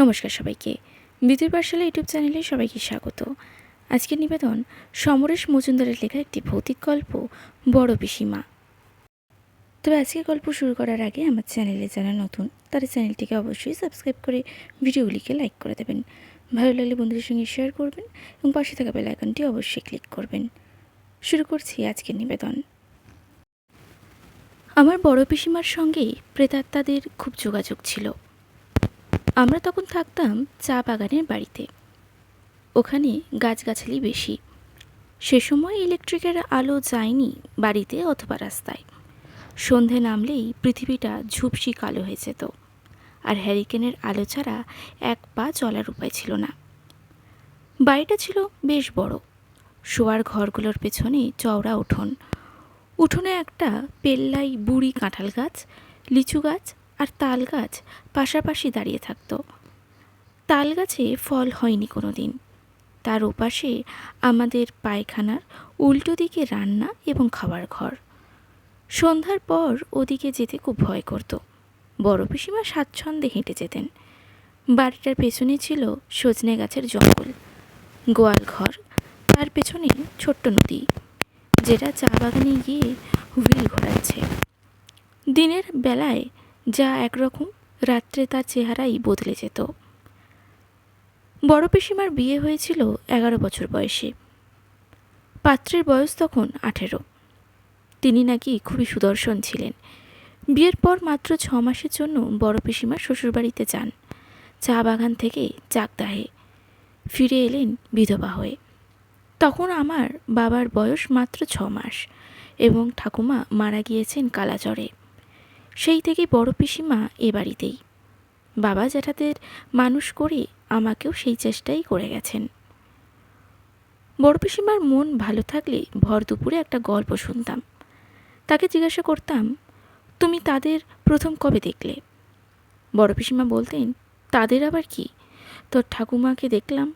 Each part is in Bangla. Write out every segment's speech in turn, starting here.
নমস্কার সবাইকে। বিদ্যুৎ পাঠশালা ইউটিউব চ্যানেলে সবাইকে স্বাগত। আজকের নিবেদন সমরেশ মজুমদারের লেখা একটি ভৌতিক গল্প, বড় পিসিমা। তবে আজকের গল্প শুরু করার আগে আমার চ্যানেলে যারা নতুন, তারা চ্যানেলটিকে অবশ্যই সাবস্ক্রাইব করে ভিডিওগুলিকে লাইক করে দেবেন। ভালো লাগলে বন্ধুদের সঙ্গে শেয়ার করবেন এবং পাশে থাকা বেল আইকনটি অবশ্যই ক্লিক করবেন। শুরু করছি আজকের নিবেদন। আমার বড় পিসিমার সঙ্গে প্রেতাত্মাদের খুব যোগাযোগ ছিল। আমরা তখন থাকতাম চা বাগানের বাড়িতে। ওখানে গাছগাছালি বেশি। সে সময় ইলেকট্রিকের আলো যায়নি বাড়িতে অথবা রাস্তায়। সন্ধে নামলেই পৃথিবীটা ঝুপসি কালো হয়ে যেত। আর হ্যারিকেনের আলো ছাড়া এক পা চলার উপায় ছিল না। বাড়িটা ছিল বেশ বড়। শোয়ার ঘরগুলোর পেছনে চওড়া উঠোন। উঠোনে একটা পেল্লাই বুড়ি কাঁঠাল গাছ, লিচু গাছ আর তাল গাছ পাশাপাশি দাঁড়িয়ে থাকত। তাল গাছে ফল হয়নি কোনো দিন তার ওপাশে আমাদের পায়খানার উল্টো দিকে রান্না এবং খাবার ঘর। সন্ধ্যার পর ওদিকে যেতে খুব ভয় করত। বড় পিসিমা স্বাচ্ছন্দ্যে হেঁটে যেতেন। বাড়িটার পেছনে ছিল সজনে গাছের জঙ্গল। গোয়াল ঘর, তার পেছনে ছোট্ট নদী, যেটা চা বাগানে গিয়ে হুইল ঘোরাচ্ছে। দিনের বেলায় যা একরকম রাত্রে তার চেহারাই বদলে যেত। বড় পিসিমার বিয়ে হয়েছিল এগারো বছর বয়সে। পাত্রের বয়স তখন আঠেরো। তিনি নাকি খুবই সুদর্শন ছিলেন। বিয়ের পর মাত্র ছ মাসের জন্য বড় পিসিমা শ্বশুরবাড়িতে যান। চা বাগান থেকে চাকদাহে ফিরে এলেন বিধবা হয়ে। তখন আমার বাবার বয়স মাত্র ছ মাস এবং ঠাকুমা মারা গিয়েছেন কালাজ্বরে। সেই থেকে বড় পিসিমা এ বাড়িতেই। বাবা জ্যাঠাদের মানুষ করে আমাকেও সেই চেষ্টাই করে গেছেন। বড় পিসিমার মন ভালো থাকলে ভর দুপুরে একটা গল্প শুনতাম। তাকে জিজ্ঞাসা করতাম, তুমি তাদের প্রথম কবে দেখলে? বড় পিসিমা বলতেন, তাদের আবার কি? তোর ঠাকুমাকে দেখলাম,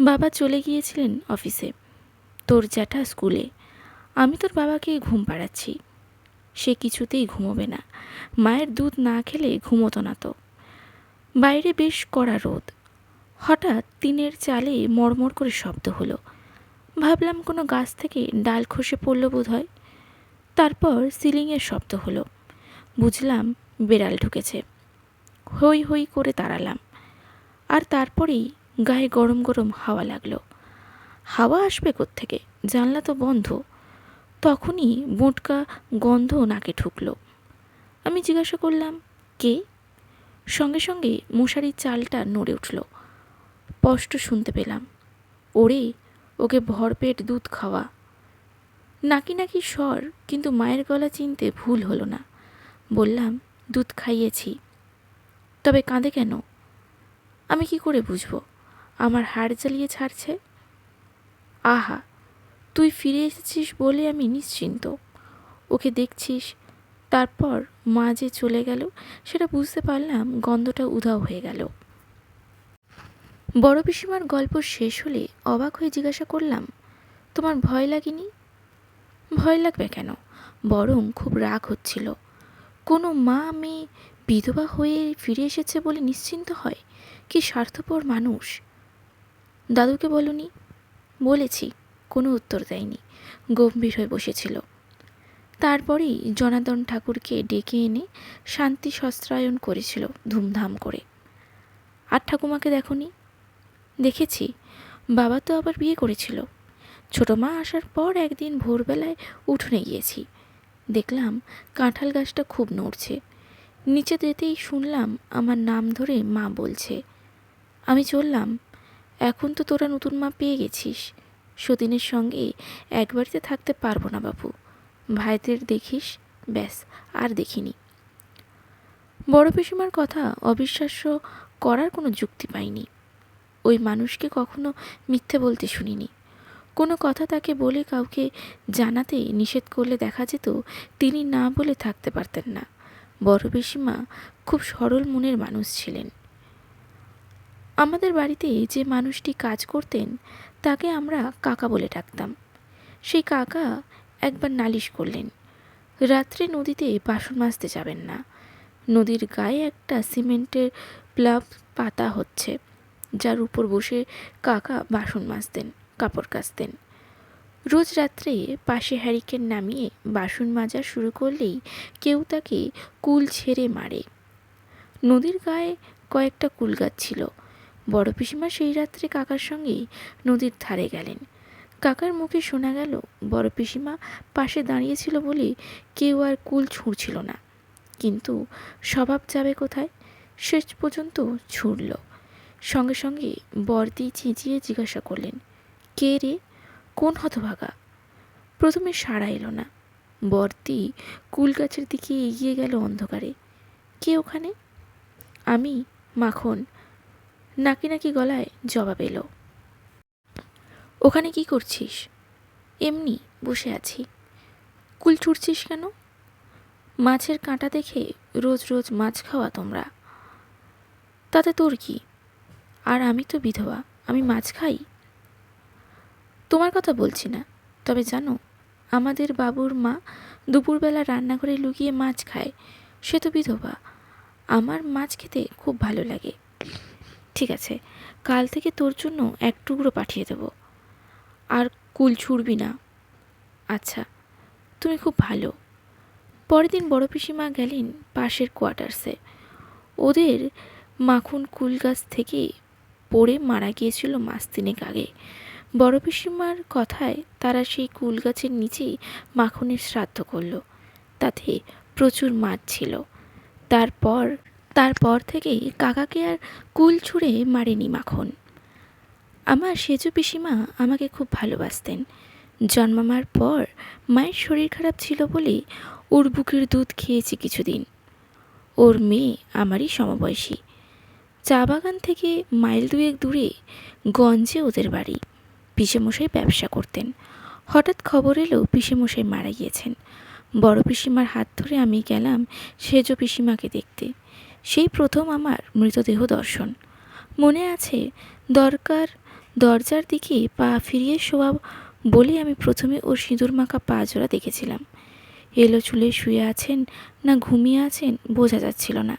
বাবা চলে গিয়েছিলেন অফিসে, তোর জ্যাঠা স্কুলে, আমি তোর বাবাকে ঘুম পাড়াচ্ছি। সে কিছুতেই ঘুমোবে না। মায়ের দুধ না খেলে ঘুমোতো না তো। বাইরে বেশ কড়া রোদ। হঠাৎ টিনের চালে মড়মড় করে শব্দ হলো। ভাবলাম কোনো গাছ থেকে ডাল খসে পড়ল বোধ হয় তারপর সিলিংয়ের শব্দ হলো। বুঝলাম বেড়াল ঢুকেছে। হই হই করে তাড়ালাম। আর তারপরেই গায়ে গরম গরম হাওয়া লাগল। হাওয়া আসবে থেকে জানলা তো বন্ধ। তখনই মোটকা গন্ধ নাকে ঢুকলো। আমি জিজ্ঞাসা করলাম, কে? সঙ্গে সঙ্গে মশারির চালটা নড়ে উঠল। স্পষ্ট শুনতে পেলাম, ওরে, ওকে ভরপেট দুধ খাওয়া। নাকি নাকি স্বর, কিন্তু মায়ের গলা চিনতে ভুল হলো না। বললাম, দুধ খাইয়েছি। তবে কাঁদে কেন? আমি কি করে বুঝব? আমার হাড় জ্বালিয়ে ছাড়ছে? আহা তুই ফিরে এসেছিস বলে আমি নিশ্চিন্ত। ওকে দেখছিস, তারপর মা যে চলে গেল সেটা বুঝতে পারলাম গন্ধটা উধাও হয়ে গেল। বড় পিসিমার গল্প শেষ হলে অবাক হয়ে জিজ্ঞাসা করলাম, তোমার ভয় লাগেনি? ভয় লাগবে কেন? বরং খুব রাগ হচ্ছিল। কোনো মা, মেয়ে বিধবা হয়ে ফিরে এসেছে বলে নিশ্চিন্ত হয়? কি স্বার্থপর মানুষ? দাদুকে বলনি? বলেছি। কোনো উত্তর দেয়নি। গম্ভীর হয়ে বসেছিল। তারপরেই জনার্দন ঠাকুরকে ডেকে এনে শান্তি শস্ত্রায়ন করেছিল ধুমধাম করে। আর ঠাকুমাকে দেখনি? দেখেছি। বাবা তো আবার বিয়ে করেছিল। ছোটো মা আসার পর একদিন ভোরবেলায় উঠোনে গিয়েছি। দেখলাম কাঁঠাল গাছটা খুব নড়ছে। নিচে যেতেই শুনলাম আমার নাম ধরে মা বলছে, আমি চললাম। এখন তো তোরা নতুন মা পেয়ে গেছিস। সতীনের সঙ্গে এক বাড়িতে থাকতে পারব না বাপু। ভাইদের দেখিস, ব্যাস, আর দেখিনি। বড় পিসিমার কথা অবিশ্বাস্য করার কোনো যুক্তি পাইনি। ওই মানুষকে কখনো মিথ্যে বলতে শুনিনি। কোনো কথা তাকে বলে কাউকে জানাতে নিষেধ করলে দেখা যেত তিনি না বলে থাকতে পারতেন না। বড় পিসিমা খুব সরল মনের মানুষ ছিলেন। আমাদের বাড়িতে যে মানুষটি কাজ করতেন, তাকে আমরা কাকা বলে ডাকতাম। সেই কাকা একবার নালিশ করলেন, রাত্রে নদীতে বাসন মাজতে যাবেন না। নদীর গায়ে একটা সিমেন্টের প্লাব পাতা হচ্ছে, যার উপর বসে কাকা বাসন মাজতেন, কাপড় কাচতেন। রোজ রাত্রে পাশে হ্যারিকেন নামিয়ে বাসন মাজা শুরু করলেই কেউ তাকে কুল ছেড়ে মারে। নদীর গায়ে কয়েকটা কুল গাছ ছিল বড় পিসিমা সেই রাত্রে কাকার সঙ্গেই নদীর ধারে গেলেন। কাকার মুখে শোনা গেল, বড় পিসিমা পাশে দাঁড়িয়েছিল বলে কেউ আর কুল ছুঁড়ছিল না। কিন্তু স্বভাব যাবে কোথায়? শেষ পর্যন্ত ছুড়ল। সঙ্গে সঙ্গে বর্দি চেঁচিয়ে জিজ্ঞাসা করলেন, কে রে? কোন হতভাগা? প্রথমে সাড়া এলো না বর্দি কুল গাছের দিকে এগিয়ে গেল অন্ধকারে। কে ওখানে? আমি, মাখন। নাকি নাকি গলায় জবাব এলো। ওখানে কি করছিস? এমনি, বসে আছি। কুল ছুটছিস কেন? মাছের কাঁটা দেখে রোজ রোজ মাছ খাওয়া তোমরা। তাতে তোর কি? আর আমি তো বিধবা, আমি মাছ খাই। তোমার কথা বলছি না, তবে জানো, আমাদের বাবুর মা দুপুরবেলা রান্নাঘরে লুকিয়ে মাছ খায়, সে তো বিধবা। আমার মাছ খেতে খুব ভালো লাগে। ঠিক আছে, কাল থেকে তোর জন্য এক টুকরো পাঠিয়ে দেবো। আর কুল ছুড়বি না। আচ্ছা তুমি খুব ভালো। পরের দিন বড় পিসিমা গেলেন পাশের কোয়ার্টার্সে। ওদের মাখন কুল গাছ থেকে পড়ে মারা গিয়েছিল মাস তিনেক আগে। বড় পিসিমার কথায় তারা সেই কুল গাছের নিচেই মাখনের শ্রাদ্ধ করল। তাতে প্রচুর মাছ ছিল। তারপর তারপর থেকেই কাকাকে আর কুল ছুঁড়ে মারেনি মাখন। আমার সেজু পিসিমা আমাকে খুব ভালোবাসতেন। জন্মামার পর মায়ের শরীর খারাপ ছিল বলে ওর বুকের দুধ খেয়েছি কিছুদিন। ওর মেয়ে আমারই সমবয়সী। চা বাগান থেকে মাইল দুয়েক দূরে গঞ্জে ওদের বাড়ি। পিসেমশাই ব্যবসা করতেন। হঠাৎ খবর এলো পিসেমশাই মারা গিয়েছেন। বড় পিসিমার হাত ধরে আমি গেলাম সেজ পিসিমাকে দেখতে। সেই প্রথম আমার মৃতদেহ দর্শন। মনে আছে, দরকার দরজার দিকে পা ফিরিয়ে শোয়া বলে আমি প্রথমে ওর সিঁদুর মাখা পা জোড়া দেখেছিলাম। এলো চুলে শুয়ে আছেন না ঘুমিয়ে আছেন বোঝা যাচ্ছিল না।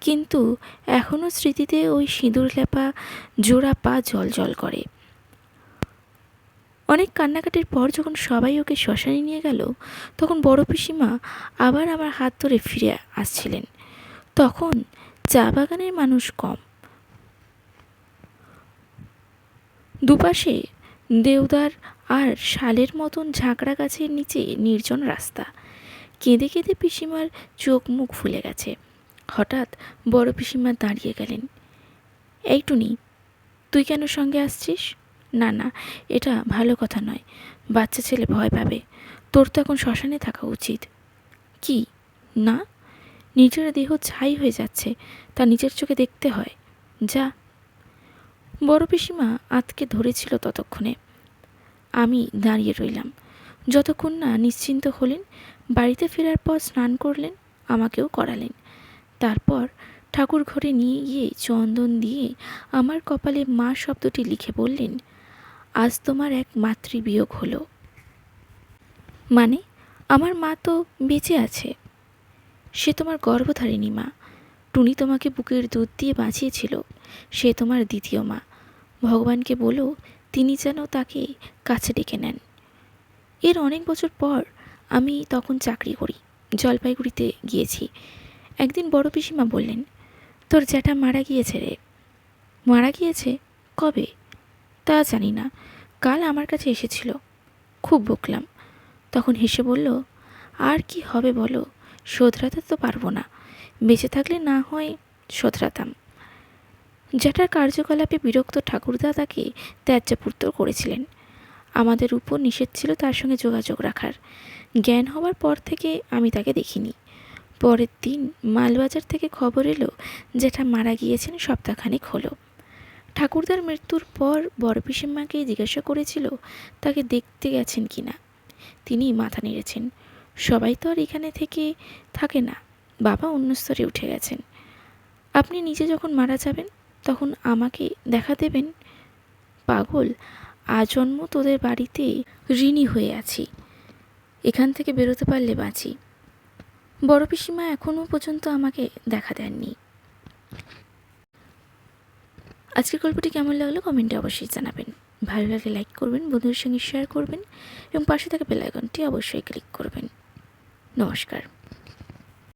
কিন্তু এখনও স্মৃতিতে ওই সিঁদুর লেপা জোড়া পা জল জল করে। অনেক কান্নাকাটির পর যখন সবাই ওকে শ্মশানে নিয়ে গেল, তখন বড় পিসিমা আবার আমার হাত ধরে ফিরে আসছিলেন। তখন চা বাগানের মানুষ কম। দুপাশে দেওদার আর শালের মতন ঝাঁকড়া গাছের নিচে নির্জন রাস্তা। কেঁদে কেঁদে পিসিমার চোখ মুখ ফুলে গেছে। হঠাৎ বড় পিসিমা দাঁড়িয়ে গেলেন। এই টুনি, তুই কেন সঙ্গে আসছিস? না না, এটা ভালো কথা নয়। বাচ্চা ছেলে ভয় পাবে। তোর তো এখন শ্মশানে থাকা উচিত। কি? না? নিজের দেহ ছাই হয়ে যাচ্ছে, তা নিজের চোখে দেখতে হয়। যা। বড় পিসিমা আতকে ধরেছিল ততক্ষণে। আমি দাঁড়িয়ে রইলাম। যতক্ষণ না নিশ্চিন্ত হলেন, বাড়িতে ফেরার পর স্নান করলেন, আমাকেও করালেন। তারপর ঠাকুর ঘরে নিয়ে গিয়ে চন্দন দিয়ে আমার কপালে মা শব্দটি লিখে বললেন, আজ তোমার এক মাতৃবিয়োগ হলো। মানে আমার মা তো বেঁচে আছে। সে তোমার গর্ভধারিণী মা। টুনি তোমাকে বুকের দুধ দিয়ে বাঁচিয়েছিল, সে তোমার দ্বিতীয় মা। ভগবানকে বলো, তিনি যেন তাকে কাছে ডেকে নেন। এর অনেক বছর পর আমি তখন চাকরি করি, জলপাইগুড়িতে গিয়েছি। একদিন বড় পিসিমা বললেন, তোর জ্যাঠা মারা গিয়েছে রে। মারা গিয়েছে? কবে? তা জানি না, কাল আমার কাছে এসেছিল। খুব বকলাম। তখন হেসে বলল, আর কি হবে বলো শোধরাতে তো পারব না। বেঁচে থাকলে না হয় শোধরাতাম। জ্যাঠার কার্যকলাপে বিরক্ত ঠাকুরদা তাকে ত্যাজ্যাপুত্র করেছিলেন। আমাদের উপর নিষেধ ছিল তার সঙ্গে যোগাযোগ রাখার। জ্ঞান হওয়ার পর থেকে আমি তাকে দেখিনি। পরের দিন মালবাজার থেকে খবর এলো, জ্যাঠা মারা গিয়েছেন সপ্তাহখানেক হলো। ঠাকুরদার মৃত্যুর পর বড় পিসিমাকে জিজ্ঞাসা করেছিল, তাকে দেখতে গেছেন কি না তিনি মাথা নেড়েছেন। সবাই তো আর এখানে থেকে থাকে না। বাবা অন্য স্তরে উঠে গেছেন। আপনি নিজে যখন মারা যাবেন, তখন আমাকে দেখা দেবেন? পাগল, আজন্ম তোদের বাড়িতে ঋণী হয়ে আছি। এখান থেকে বেরোতে পারলে বাঁচি। বড় পিসিমা এখনও পর্যন্ত আমাকে দেখা দেননি। আজকের গল্পটি কেমন লাগল কমেন্টে অবশ্যই জানাবেন। ভালো লাগলে লাইক করবেন, বন্ধুদের সঙ্গে শেয়ার করবেন এবং পাশে থাকা বেল আইকনটি অবশ্যই ক্লিক করবেন। নমস্কার।